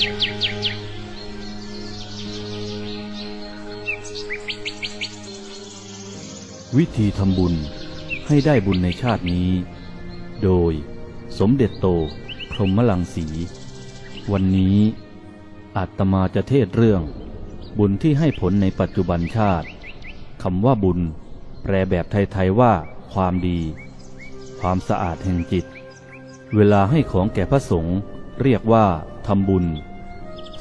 วิธีทำบุญให้ได้บุญในชาตินี้ โดยสมเด็จโต พรหมลังสี วันนี้อาตมาจะเทศเรื่อง บุญที่ให้ผลในปัจจุบันชาติคำว่าบุญ แปลแบบไทยๆว่า ความดี ความสะอาดแห่งจิต เวลาให้ของแก่พระสงฆ์เรียกว่าทำบุญ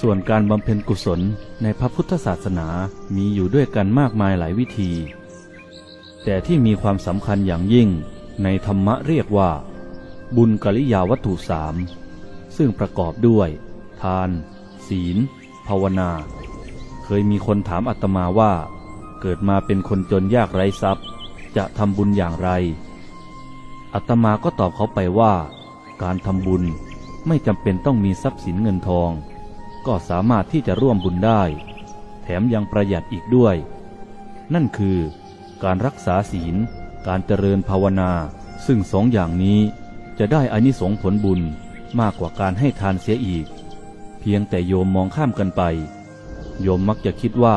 ส่วนการบำเพ็ญกุศลในพระพุทธศาสนามีอยู่ด้วยกันมากมายหลายวิธี แต่ที่มีความสำคัญอย่างยิ่งในธรรมะเรียกว่า บุญกริยาวัตถุสามซึ่งประกอบด้วย ทาน ศีล ภาวนา เคยมีคนถามอาตมาว่า เกิดมาเป็นคนจนยากไร้ทรัพย์ จะทำบุญอย่างไรอาตมาก็ตอบเขาไปว่า การทำบุญไม่จำเป็นต้องมีทรัพย์สินเงินทอง ก็สามารถที่จะร่วมบุญได้ แถมยังประหยัดอีกด้วย นั่นคือ การรักษาศีล การเจริญภาวนา ซึ่งสองอย่างนี้จะได้อานิสงส์ผลบุญมากกว่าการให้ทานเสียอีก เพียงแต่โยมมองข้ามกันไป โยมมักจะคิดว่า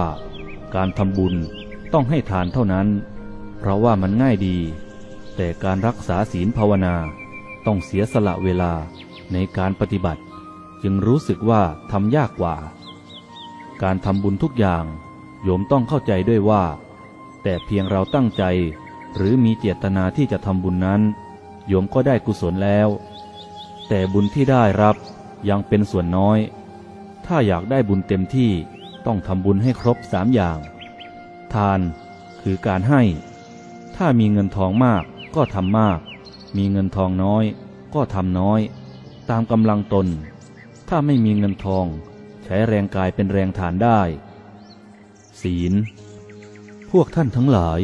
การทำบุญต้องให้ทานเท่านั้น เพราะว่ามันง่ายดี แต่การรักษาศีลภาวนา ต้องเสียสละเวลาในการปฏิบัติ จึงรู้สึกว่าทำยากกว่า การทำบุญทุกอย่าง โยมต้องเข้าใจด้วยว่า แต่เพียงเราตั้งใจ หรือมีเจตนาที่จะทำบุญนั้น โยมก็ได้กุศลแล้ว แต่บุญที่ได้รับยังเป็นส่วนน้อย ถ้าอยากได้บุญเต็มที่ต้องทำบุญให้ครบสามอย่าง ทานคือการให้ ถ้ามีเงินทองมากก็ทำมาก มีเงินทองน้อยก็ทำน้อย ตามกำลังตน ถ้าไม่มีเงินทอง ใช้แรงกายเป็นแรงฐานได้ ศีล พวกท่านทั้งหลาย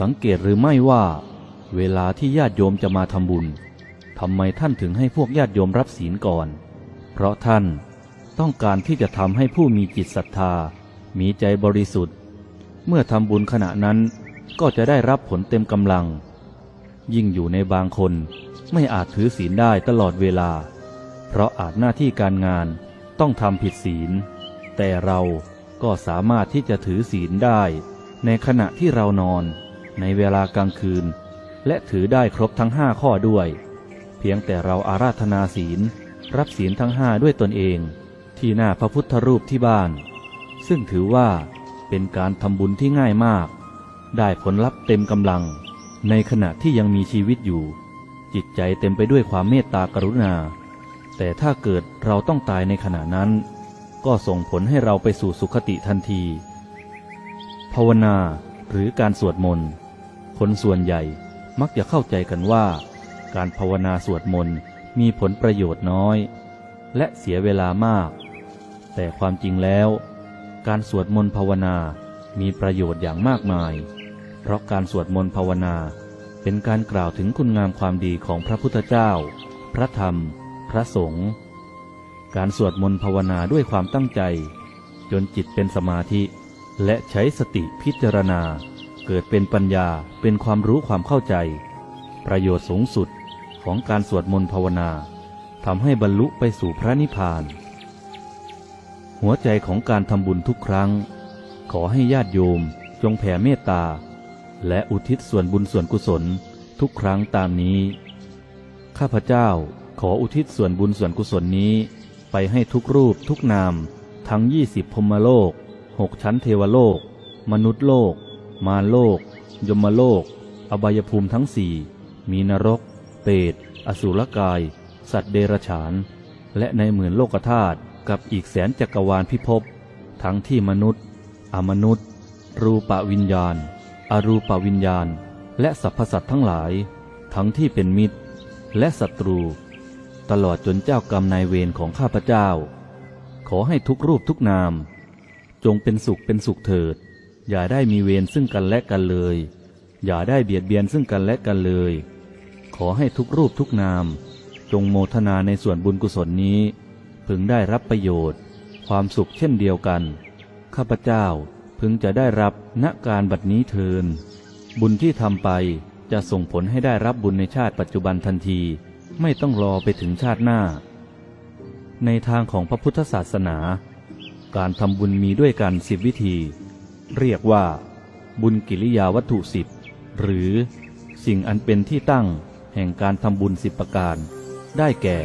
สังเกตหรือไม่ว่า เวลาที่ญาติโยมจะมาทำบุญทำไมท่านถึงให้พวกญาติโยมรับศีลก่อน เพราะท่านต้องการที่จะทำให้ผู้มีจิตศรัทธา มีใจบริสุทธิ์ เมื่อทำบุญขณะนั้นก็จะได้รับผลเต็มกำลัง ยิ่งอยู่ในบางคนไม่อาจถือศีลได้ตลอดเวลา เพราะอาจหน้าที่การงานต้องทำผิดศีล แต่เราก็สามารถที่จะถือศีลได้ ในขณะที่เรานอน ในเวลากลางคืน และถือได้ครบทั้งห้าข้อด้วย เพียงแต่เราอาราธนาศีล รับศีลทั้งห้าด้วยตนเอง ที่หน้าพระพุทธรูปที่บ้าน ซึ่งถือว่าเป็นการทำบุญที่ง่ายมาก ได้ผลลัพธ์เต็มกำลัง ในขณะที่ยังมีชีวิตอยู่ จิตใจเต็มไปด้วยความเมตตากรุณา แต่ถ้าเกิดเราต้องตายในขณะนั้น ก็ส่งผลให้เราไปสู่สุคติทันที ภาวนาหรือการสวดมนต์คนส่วนใหญ่มักจะเข้าใจกันว่า การภาวนาสวดมนต์มีผลประโยชน์น้อย และเสียเวลามาก แต่ความจริงแล้ว การสวดมนต์ภาวนามีประโยชน์อย่างมากมาย เพราะการสวดมนต์ภาวนาเป็นการกล่าวถึงคุณงามความดีของพระพุทธเจ้า พระธรรม ระสงฆ์ การสวดมนต์ภาวนาด้วยความตั้งใจ จนจิตเป็นสมาธิ และใช้สติพิจารณา เกิดเป็นปัญญาเป็นความรู้ความเข้าใจ ประโยชน์สูงสุดของการสวดมนต์ภาวนาทำให้บรรลุไปสู่พระนิพพาน หัวใจของการทำบุญทุกครั้ง ขอให้ญาติโยมจงแผ่เมตตา และอุทิศส่วนบุญส่วนกุศลทุกครั้งตามนี้ ข้าพเจ้า ออุทิศส่วนบุญส่วนกุศลนี้ ไปให้ทุกรูปทุกนาม ทั้งยี่สิบพมโลกหกชั้นเทวโลก มนุษย์โลก มารโลก ยมโลก อบายภูมิทั้งสี่มีนรก เปรตอสุรกาย สัตว์เดรัจฉาน และในหมื่นโลกธาตุกับอีกแสนจักรวาลพิภพทั้งที่มนุษย์ อมนุษย์ รูปวิญญาณ อรูปวิญญาณ และสรรพสัตว์ทั้งหลาย ทั้งที่เป็นมิตร และศัตรู ตลอดจนเจ้ากรรมนายเวรของข้าพเจ้า ขอให้ทุกรูปทุกนาม จงเป็นสุขเป็นสุขเถิด อย่าได้มีเวรซึ่งกันและกันเลย อย่าได้เบียดเบียนซึ่งกันและกันเลย ขอให้ทุกรูปทุกนาม จงโมทนาในส่วนบุญกุศลนี้ พึงได้รับประโยชน์ ความสุขเช่นเดียวกัน ข้าพเจ้าพึงจะได้รับณการบัดนี้เทินบุญที่ทำไปจะส่งผลให้ได้รับบุญในชาติปัจจุบันทันที ไม่ต้องรอไปถึงชาติหน้า ในทางของพระพุทธศาสนา การทำบุญมีด้วยกันสิบวิธี เรียกว่า บุญกิริยาวัตถุสิบหรือสิ่งอันเป็นที่ตั้งแห่งการทำบุญสิบประการ ได้แก่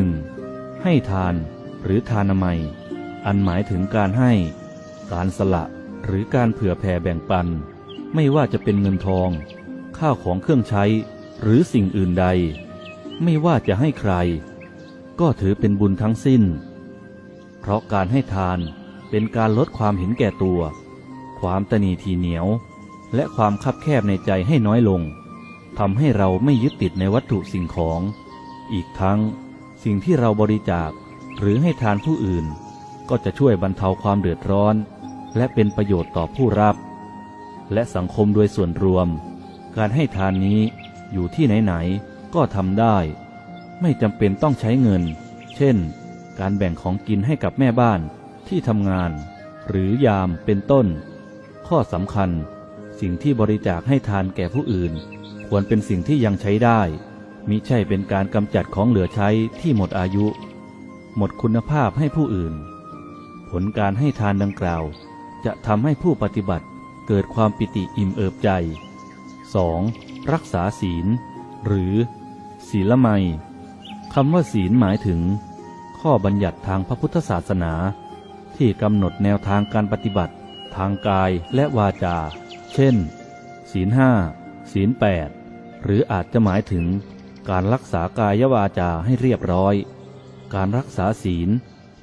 1. ให้ทานหรือทานามัย อันหมายถึงการให้ การสละหรือการเผื่อแผ่แบ่งปัน ไม่ว่าจะเป็นเงินทอง ข้าวของเครื่องใช้ หรือสิ่งอื่นใด ไม่ว่าจะให้ใคร ก็ถือเป็นบุญทั้งสิ้น เพราะการให้ทานเป็นการลดความเห็นแก่ตัว ความตนีทีเหนียว และความคับแคบในใจให้น้อยลงทำให้เราไม่ยึดติดในวัตถุสิ่งของ อีกทั้ง สิ่งที่เราบริจาคหรือให้ทานผู้อื่น ก็จะช่วยบรรเทาความเดือดร้อน และเป็นประโยชน์ต่อผู้รับ และสังคมโดยส่วนรวม การให้ทานนี้อยู่ที่ไหนๆ ก็ทำได้ ไม่จำเป็นต้องใช้เงิน เช่น การแบ่งของกินให้กับแม่บ้านที่ทำงาน หรือยามเป็นต้น ข้อสำคัญ สิ่งที่บริจาคให้ทานแก่ผู้อื่น ควรเป็นสิ่งที่ยังใช้ได้มิใช่เป็นการกำจัดของเหลือใช้ที่หมดอายุ หมดคุณภาพให้ผู้อื่น ผลการให้ทานดังกล่าว จะทำให้ผู้ปฏิบัติเกิดความปิติอิ่มเอิบใจ 2. รักษาศีล หรือ ศีลไมยคำว่าศีลหมายถึง ข้อบัญญัติทางพระพุทธศาสนา ที่กำหนดแนวทางการปฏิบัติ ทางกายและวาจา เช่น ศีลห้าศีลแปดหรืออาจจะหมายถึง การรักษากายวาจาให้เรียบร้อย การรักษาศีล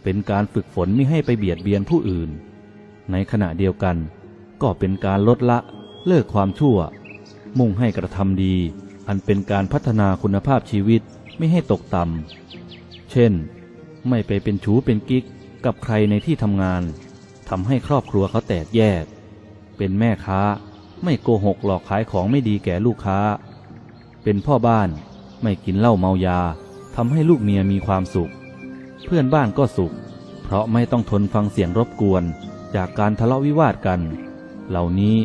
เป็นการฝึกฝนไม่ให้ไปเบียดเบียนผู้อื่น ในขณะเดียวกัน ก็เป็นการลดละเลิกความชั่ว มุ่งให้กระทำดี อันเป็นการพัฒนาคุณภาพชีวิตไม่ให้ตกต่ำ เช่น ไม่ไปเป็นชู้เป็นกิ๊กกับใครในที่ทำงานทำให้ครอบครัวเขาแตกแยก เป็นแม่ค้าไม่โกหกหลอกขายของไม่ดีแก่ลูกค้า เป็นพ่อบ้านไม่กินเหล้าเมายาทำให้ลูกเมียมีความสุข เพื่อนบ้านก็สุข เพราะไม่ต้องทนฟังเสียงรบกวน จากการทะเลาะวิวาทกัน เหล่านี้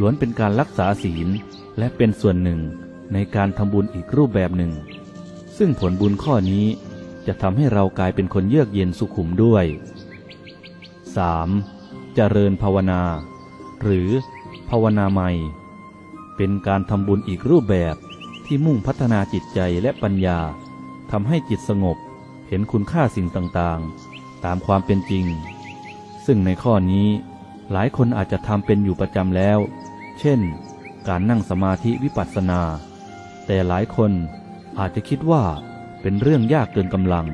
ล้วนเป็นการรักษาศีลและเป็นส่วนหนึ่ง ในการทำบุญอีกรูปแบบหนึ่ง ซึ่งผลบุญข้อนี้จะทำให้เรากลายเป็นคนเยือกเย็นสุขุมด้วย 3. เจริญภาวนา หรือภาวนาใหม่ เป็นการทำบุญอีกรูปแบบที่มุ่งพัฒนาจิตใจและปัญญาทำให้จิตสงบเห็นคุณค่าสิ่งต่างๆ ตามความเป็นจริง ซึ่งในข้อนี้หลายคนอาจจะทำเป็นอยู่ประจำแล้ว เช่น การนั่งสมาธิวิปัสสนา แต่หลายคนอาจจะคิดว่าเป็นเรื่องยากเกินกำลัง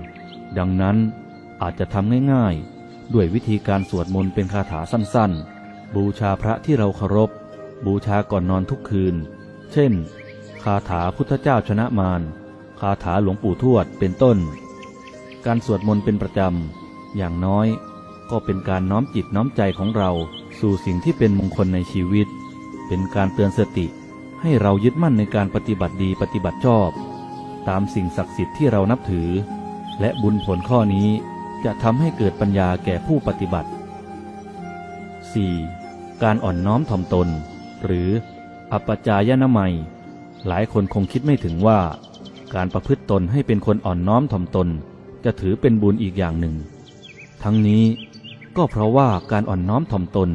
ดังนั้นอาจจะทำง่ายๆ ด้วยวิธีการสวดมนต์เป็นคาถาสั้นๆ บูชาพระที่เราเคารพ บูชาก่อนนอนทุกคืน เช่น คาถาพุทธเจ้าชนะมาร คาถาหลวงปู่ทวดเป็นต้น การสวดมนต์เป็นประจำ อย่างน้อยก็เป็นการน้อมจิตน้อมใจของเราสู่สิ่งที่เป็นมงคลในชีวิต เป็นการเตือนสติ ให้เรายึดมั่นในการปฏิบัติดีปฏิบัติชอบ ตามสิ่งศักดิ์สิทธิ์ที่เรานับถือ และบุญผลข้อนี้จะทำให้เกิดปัญญาแก่ผู้ปฏิบัติ 4. การอ่อนน้อมถ่อมตน หรือ อัปจายนามัย หลายคนคงคิดไม่ถึงว่า การประพฤติตนให้เป็นคนอ่อนน้อมถ่อมตน จะถือเป็นบุญอีกอย่างหนึ่ง ทั้งนี้ก็เพราะว่าการอ่อนน้อมถ่อมตน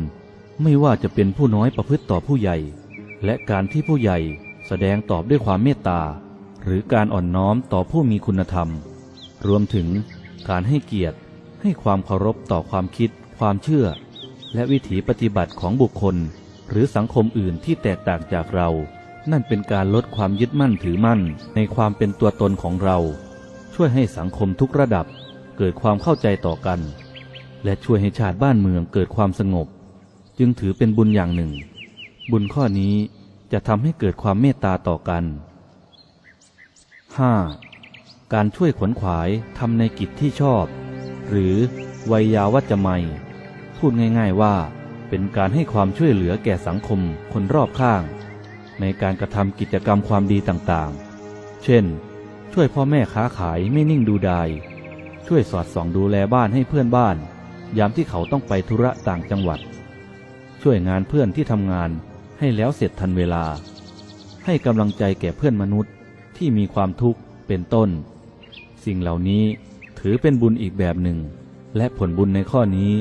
ไม่ว่าจะเป็นผู้น้อยประพฤติต่อผู้ใหญ่ และการที่ผู้ใหญ่แสดงตอบด้วยความเมตตา หรือการอ่อนน้อมต่อผู้มีคุณธรรม รวมถึงการให้เกียรติ ให้ความเคารพต่อความคิด ความเชื่อ และวิถีปฏิบัติของบุคคล หรือสังคมอื่นที่แตกต่างจากเรา นั่นเป็นการลดความยึดมั่นถือมั่นในความเป็นตัวตนของเรา ช่วยให้สังคมทุกระดับเกิดความเข้าใจต่อกัน และช่วยให้ชาติบ้านเมืองเกิดความสงบ จึงถือเป็นบุญอย่างหนึ่ง บุญข้อนี้จะทำให้เกิดความเมตตาต่อกัน 5. การช่วยขวนขวายทำในกิจที่ชอบ หรือวัยาวัจจะไม่พูดง่าย ๆว่า เป็นการให้ความช่วยเหลือแก่สังคมคนรอบข้าง ในการกระทำกิจกรรมความดีต่างๆ เช่น ช่วยพ่อแม่ค้าขายไม่นิ่งดูดาย ช่วยสอดส่องดูแลบ้านให้เพื่อนบ้าน ยามที่เขาต้องไปธุระต่างจังหวัด ช่วยงานเพื่อนที่ทำงาน ให้แล้วเสร็จทันเวลา ให้กำลังใจแก่เพื่อนมนุษย์ที่มีความทุกข์เป็นต้น สิ่งเหล่านี้ถือเป็นบุญอีกแบบหนึ่ง และผลบุญในข้อนี้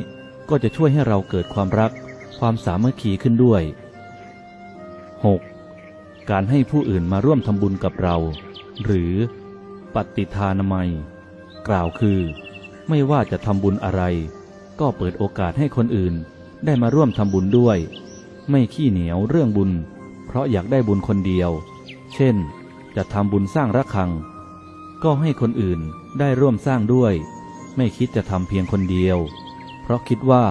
ก็จะช่วยให้เราเกิดความรัก ความสามัคคีขึ้นด้วย 6. การให้ผู้อื่นมาร่วมทำบุญกับเรา หรือ ปฏิทานามัย กล่าวคือ ไม่ว่าจะทำบุญอะไร ก็เปิดโอกาสให้คนอื่นได้มาร่วมทำบุญด้วย ไม่ขี้เหนียวเรื่องบุญ เพราะอยากได้บุญคนเดียว เช่น จะทำบุญสร้างระฆัง ก็ให้คนอื่นได้ร่วมสร้างด้วย ไม่คิดจะทำเพียงคนเดียว เพราะคิดว่า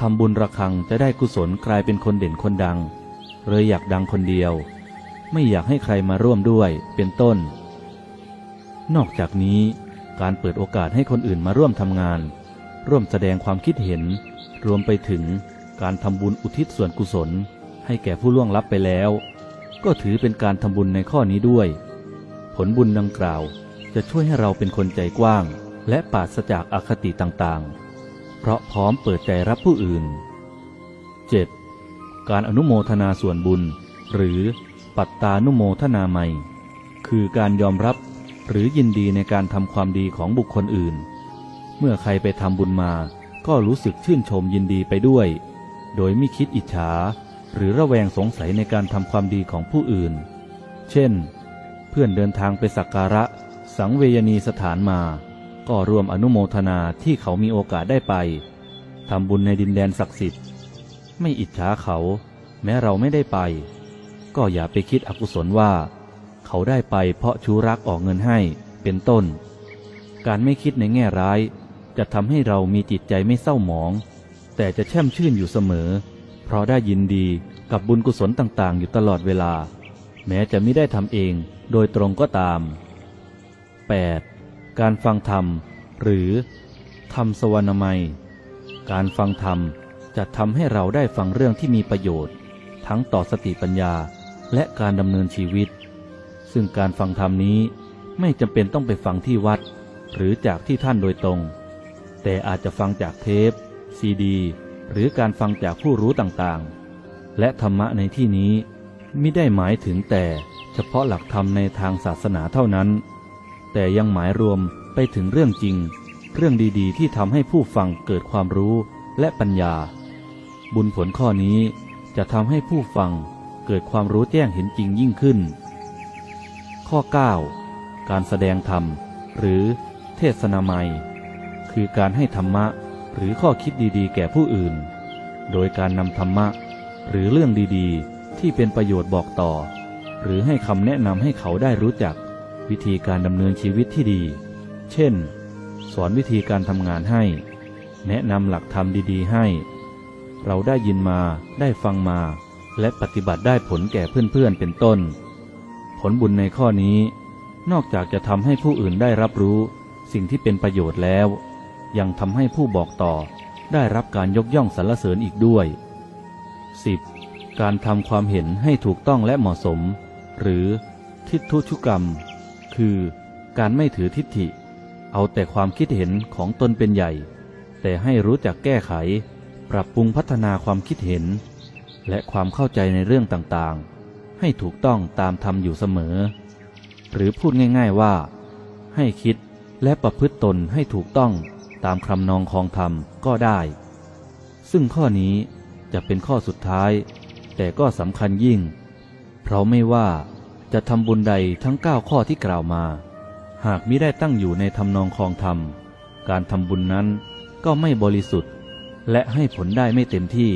ทำบุญระฆังจะได้กุศลกลายเป็นคนเด่นคนดัง เลยอยากดังคนเดียว ไม่อยากให้ใครมาร่วมด้วยเป็นต้น นอกจากนี้การเปิดโอกาสให้คนอื่นมาร่วมทำงาน ร่วมแสดงความคิดเห็น รวมไปถึง การทำบุญอุทิศส่วนกุศล ให้แก่ผู้ล่วงลับไปแล้ว ก็ถือเป็นการทำบุญในข้อนี้ด้วย ผลบุญดังกล่าวจะช่วยให้เราเป็นคนใจกว้าง และปราศจากอาคติต่างๆ เพราะพร้อมเปิดใจรับผู้อื่น 7. การอนุโมทนาส่วนบุญ หรือปัตตานุโมทนาใหม่ คือการยอมรับหรือยินดีในการทำความดีของบุคคลอื่น เมื่อใครไปทำบุญมาก็รู้สึกชื่นชมยินดีไปด้วย โดยไม่คิดอิจฉา หรือระแวงสงสัยในการทำความดีของผู้อื่น เช่น เพื่อนเดินทางไปสักการะ สังเวยนีสถานมา ก็ร่วมอนุโมทนาที่เขามีโอกาสได้ไปทำบุญในดินแดนศักดิ์สิทธิ์ ไม่อิจฉาเขา แม้เราไม่ได้ไป ก็อย่าไปคิดอกุศลว่า เขาได้ไปเพราะชูรักออกเงินให้เป็นต้น การไม่คิดในแง่ร้าย จะทำให้เรามีจิตใจไม่เศร้าหมอง แต่จะแช่มชื่นอยู่เสมอ เพราะได้ยินดีกับบุญกุศลต่างๆ อยู่ตลอดเวลา แม้จะไม่ได้ทำเองโดยตรงก็ตาม 8. การฟังธรรม หรือธรรมสวรรณมัยการฟังธรรมจะทำให้เราได้ฟังเรื่องที่มีประโยชน์ ทั้งต่อสติปัญญาและการดำเนินชีวิต ซึ่งการฟังธรรมนี้ไม่จำเป็นต้องไปฟังที่วัด หรือจากที่ท่านโดยตรง แต่อาจจะฟังจากเทป ซีดี หรือการฟังจากผู้รู้ต่างๆ และธรรมะในที่นี้ไม่ได้หมายถึงแต่เฉพาะหลักธรรมในทางศาสนาเท่านั้น แต่ยังหมายรวมไปถึงเรื่องจริง เรื่องดีๆ ที่ทำให้ผู้ฟังเกิดความรู้และปัญญา บุญผลข้อนี้จะทำให้ผู้ฟังเกิดความรู้แจ้งเห็นจริงยิ่งขึ้น ข้อ 9 การแสดงธรรม หรือเทศนามัยคือการให้ธรรมะ หรือข้อคิดดีๆ แก่ผู้อื่น โดยการนำธรรมะ หรือเรื่องดีๆ ที่เป็นประโยชน์บอกต่อ หรือให้คำแนะนำให้เขาได้รู้จัก วิธีการดำเนินชีวิตที่ดี เช่น สอนวิธีการทำงานให้ แนะนำหลักธรรมดีๆ ให้ เราได้ยินมาได้ฟังมา และปฏิบัติได้ผลแก่เพื่อนๆ เป็นต้น ผลบุญในข้อนี้ นอกจากจะทำให้ผู้อื่นได้รับรู้ สิ่งที่เป็นประโยชน์แล้ว ยังทำให้ผู้บอกต่อได้รับการยกย่องสรรเสริญอีกด้วย 10. การทำความเห็นให้ถูกต้องและเหมาะสม หรือทิฏฐุชุกรรม คือการไม่ถือทิฏฐิ เอาแต่ความคิดเห็นของตนเป็นใหญ่ แต่ให้รู้จักแก้ไข ปรับปรุงพัฒนาความคิดเห็น และความเข้าใจในเรื่องต่างๆ ให้ถูกต้องตามธรรมอยู่เสมอ หรือพูดง่าย ๆว่า ให้คิดและประพฤติตนให้ถูกต้อง ตามคำนองคองธรรมก็ได้ ซึ่งข้อนี้จะเป็นข้อสุดท้าย แต่ก็สำคัญยิ่ง เพราะไม่ว่าจะทำบุญใดทั้ง 9 ข้อที่กล่าวมา หากมิได้ตั้งอยู่ในทำนองคองธรรม การทำบุญนั้นก็ไม่บริสุทธิ์ และให้ผลได้ไม่เต็มที่